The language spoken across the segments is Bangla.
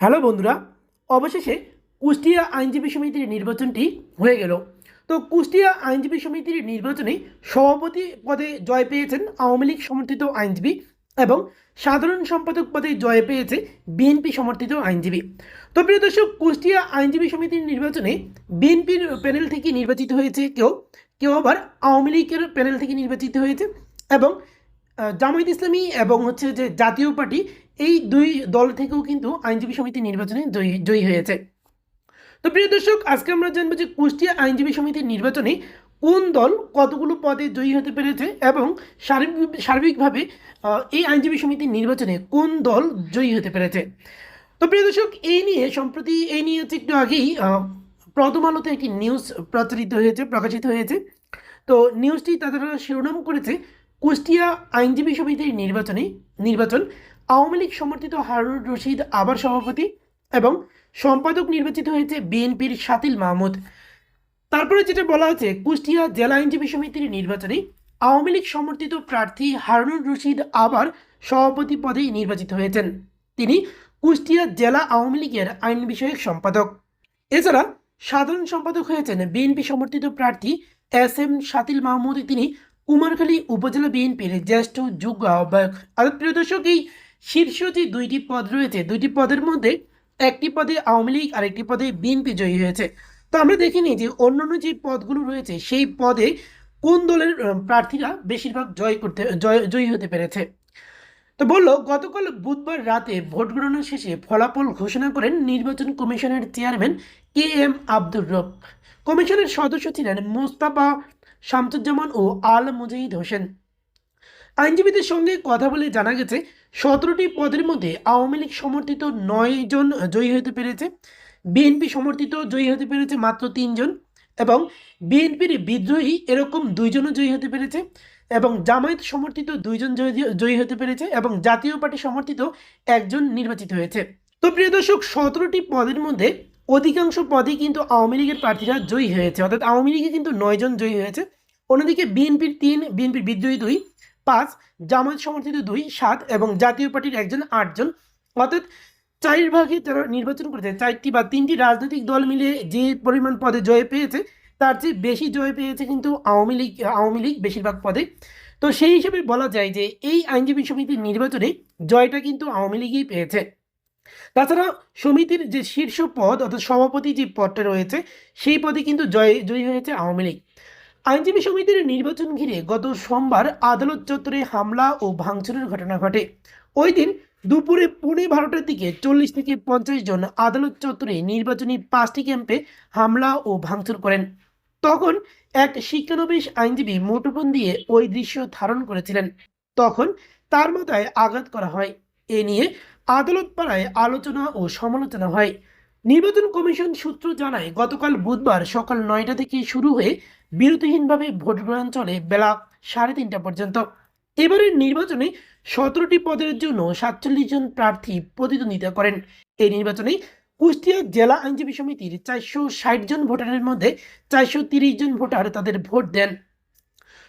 হ্যালো বন্ধুরা, অবশেষে কুষ্টিয়া আইনজীবী সমিতির নির্বাচনটি হয়ে গেল। তো কুষ্টিয়া আইনজীবী সমিতির নির্বাচনে সভাপতি পদে জয় পেয়েছেন আওয়ামী লীগ সমর্থিত আইনজীবী এবং সাধারণ সম্পাদক পদে জয় পেয়েছে বিএনপি সমর্থিত আইনজীবী। তো প্রিয় দর্শক, কুষ্টিয়া আইনজীবী সমিতির নির্বাচনে বিএনপির প্যানেল থেকে নির্বাচিত হয়েছে কেউ কেউ আবার আওয়ামী লীগের প্যানেল থেকে নির্বাচিত হয়েছে এবং জামায়াত ইসলামী এবং হচ্ছে যে জাতীয় পার্টি এই দুই দল থেকেও কিন্তু আইনজীবী সমিতি নির্বাচনে জয়ী জয়ী হয়েছে। তো প্রিয় দর্শক, আজকে আমরা জানব যে কুষ্টিয়া আইনজীবী সমিতির নির্বাচনে কোন দল কতগুলো পদে জয়ী হতে পেরেছে এবং সার্বিক, সার্বিকভাবে এই আইনজীবী সমিতির নির্বাচনে কোন দল জয়ী হতে পেরেছে? তো প্রিয় দর্শক, এই নিয়ে, সম্প্রতি এই নিয়ে হচ্ছে একটু আগেই প্রথম আলোতে একটি নিউজ প্রচারিত হয়েছে, প্রকাশিত হয়েছে। তো নিউজটি তাদের শিরোনাম করেছে, কুষ্টিয়া আইনজীবী সমিতির নির্বাচনে, নির্বাচন। আওয়ামী লীগ সমর্থিত হারুন রশিদ আবার সভাপতি এবং সম্পাদক নির্বাচিত হয়েছে বিএনপির শাতিল মাহমুদ। তারপরে যেটা বলা হচ্ছে কুষ্টিয়া জেলা আইনজীবী সমিতির নির্বাচনে আওয়ামী লীগ সমর্থিত প্রার্থী হারুনুর রশিদ আবার সভাপতি পদে নির্বাচিত হয়েছেন। তিনি কুষ্টিয়া জেলা আওয়ামী লীগের আইন বিষয়ক সম্পাদক। এছাড়া সাধারণ সম্পাদক হয়েছেন বিএনপি সমর্থিত প্রার্থী এস এম শাতিল মাহমুদ। তিনি কুমারখালী উপজেলা বিএনপির জ্যেষ্ঠ যোগ্য আহ্বায়ক। আর প্রিয় দর্শক, এই শীর্ষ যে দুইটি পদ রয়েছে। দুইটি পদের মধ্যে একটি পদে আওয়ামী লীগ আর একটি পদে বিএনপি জয়ী হয়েছে। তো আমরা দেখিনি যে অন্যান্য যে পদগুলো রয়েছে, সেই পদে কোন দলের প্রার্থীরা বেশিরভাগ জয় করতে, জয়, জয়ী হতে পেরেছে? তো বলল, গতকাল বুধবার রাতে ভোট গণনা শেষে ফলাফল ঘোষণা করেন নির্বাচন কমিশনের চেয়ারম্যান কে এম আব্দুর রব। কমিশনের সদস্য ছিলেন মোস্তাফা শামসুজ্জামান ও আল মুজাহিদ হোসেন। আইনজীবীদের সঙ্গে কথা বলে জানা গেছে, সতেরোটি পদের মধ্যে আওয়ামী লীগ সমর্থিত নয় জন জয়ী হতে পেরেছে। বিএনপি সমর্থিত জয়ী হতে পেরেছে মাত্র তিনজন এবং বিএনপির বিদ্রোহী এরকম দুইজনও জয়ী হতে পেরেছে এবং জামায়াত সমর্থিত দুইজন জয়ী- হতে পেরেছে এবং জাতীয় পার্টি সমর্থিত একজন নির্বাচিত হয়েছে। তো প্রিয় দর্শক, সতেরোটি পদের মধ্যে অধিকাংশ পদে কিন্তু আওয়ামী লীগের প্রার্থীরা জয়ী হয়েছে। অর্থাৎ আওয়ামী লীগে কিন্তু নয়জন জয়ী হয়েছে। অন্যদিকে বিএনপির তিন, বিএনপির বিদ্রোহী দুই পাঁচ, জামায়াত সমর্থিত দুই, সাত এবং জাতীয় পার্টির একজন, আটজন। অর্থাৎ চার ভাগে যারা নির্বাচন করেছে, চারটি বা তিনটি রাজনৈতিক দল মিলে যে পরিমাণ পদে জয় পেয়েছে, তার চেয়ে বেশি জয় পেয়েছে কিন্তু আওয়ামী লীগ আওয়ামী লীগ বেশিরভাগ পদে। তো সেই হিসেবে বলা যায় যে এই আইনজীবী সমিতির নির্বাচনে জয়টা কিন্তু আওয়ামী লীগই পেয়েছে। তাছাড়া সমিতির যে শীর্ষ পদ, অর্থাৎ সভাপতি যে পদটা রয়েছে, সেই পদে কিন্তু জয়, জয়ী হয়েছে আওয়ামী লীগ। আইনজীবী সমিতির নির্বাচন ঘিরে গত সোমবার আদালত চত্বরে হামলা ও ভাঙচুরের ঘটনা ঘটে। ওই দিন দুপুরে পুনে বারোটার দিকে চল্লিশ থেকে পঞ্চাশ জন আদালত চত্বরে নির্বাচনী পাঁচটি ক্যাম্পে হামলা ও ভাঙচুর করেন। তখন এক শিক্ষানবিশ আইনজীবী মুঠোফোন দিয়ে ওই দৃশ্য ধারণ করেছিলেন। তখন তার মাথায় আঘাত করা হয়। এ নিয়ে আদালত পাড়ায় আলোচনা ও সমালোচনা হয়। নির্বাচন কমিশন সূত্র জানায়, গতকাল বুধবার সকাল নয়টা থেকে শুরু হয়ে বিরতিহীনভাবে ভোট গ্রহণ চলে বেলা সাড়ে তিনটা পর্যন্ত। এবারের নির্বাচনে সতেরোটি পদের জন্য সাতচল্লিশ জন প্রার্থী প্রতিদ্বন্দ্বিতা করেন। এই নির্বাচনে কুষ্টিয়া জেলা আইনজীবী সমিতির চারশো ষাট জন ভোটারের মধ্যে চারশো তিরিশ জন ভোটার তাদের ভোট দেন।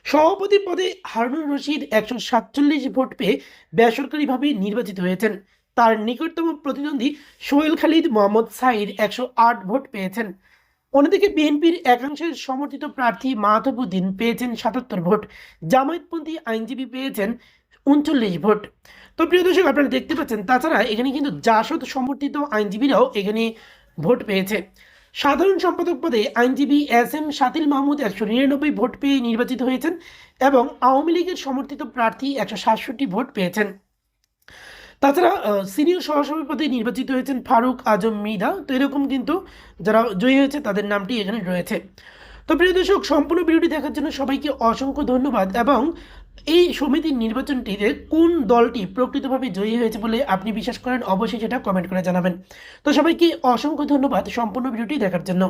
সভাপতি পদে হারুনুর রশিদ একশো সাতচল্লিশ ভোট পেয়ে বেসরকারিভাবে নির্বাচিত হয়েছেন। তার নিকটতম প্রতিদ্বন্দ্বী সোহেল খালিদ মোহাম্মদ সাইদ একশো আট ভোট পেয়েছেন। অন্যদিকে বিএনপির একাংশের সমর্থিত প্রার্থী মাহতাবুদ্দিন পেয়েছেন সাতাত্তর ভোট। জামায়াতপন্থী আইনজীবী পেয়েছেন উনচল্লিশ ভোট। তো প্রিয় দর্শক, আপনারা দেখতে পাচ্ছেন, তাছাড়া এখানে কিন্তু জাসদ সমর্থিত আইনজীবীরাও এখানে ভোট পেয়েছে। সাধারণ সম্পাদক পদে আইনজীবী এস এম শাতিল মাহমুদ একশো নিরানব্বই ভোট পেয়ে নির্বাচিত হয়েছেন এবং আওয়ামী লীগের সমর্থিত প্রার্থী একশো সাতষট্টি ভোট পেয়েছেন। তাছাড়া সিনিয়র সহসভাপতি পদে নির্বাচিত হয়েছেন ফারুক আজম মৃধা। তো এরকম কিন্তু যারা জয়ী হয়েছে, তাদের নামটি এখানে রয়েছে। তো প্রিয় দর্শক, সম্পূর্ণ ভিডিওটি দেখার জন্য সবাইকে অসংখ্য ধন্যবাদ এবং এই সমিতির নির্বাচনটিতে কোন দলটি প্রকৃতভাবে জয়ী হয়েছে বলে আপনি বিশ্বাস করেন, অবশ্যই সেটা কমেন্ট করে জানাবেন। তো সবাইকে অসংখ্য ধন্যবাদ সম্পূর্ণ ভিডিওটি দেখার জন্য।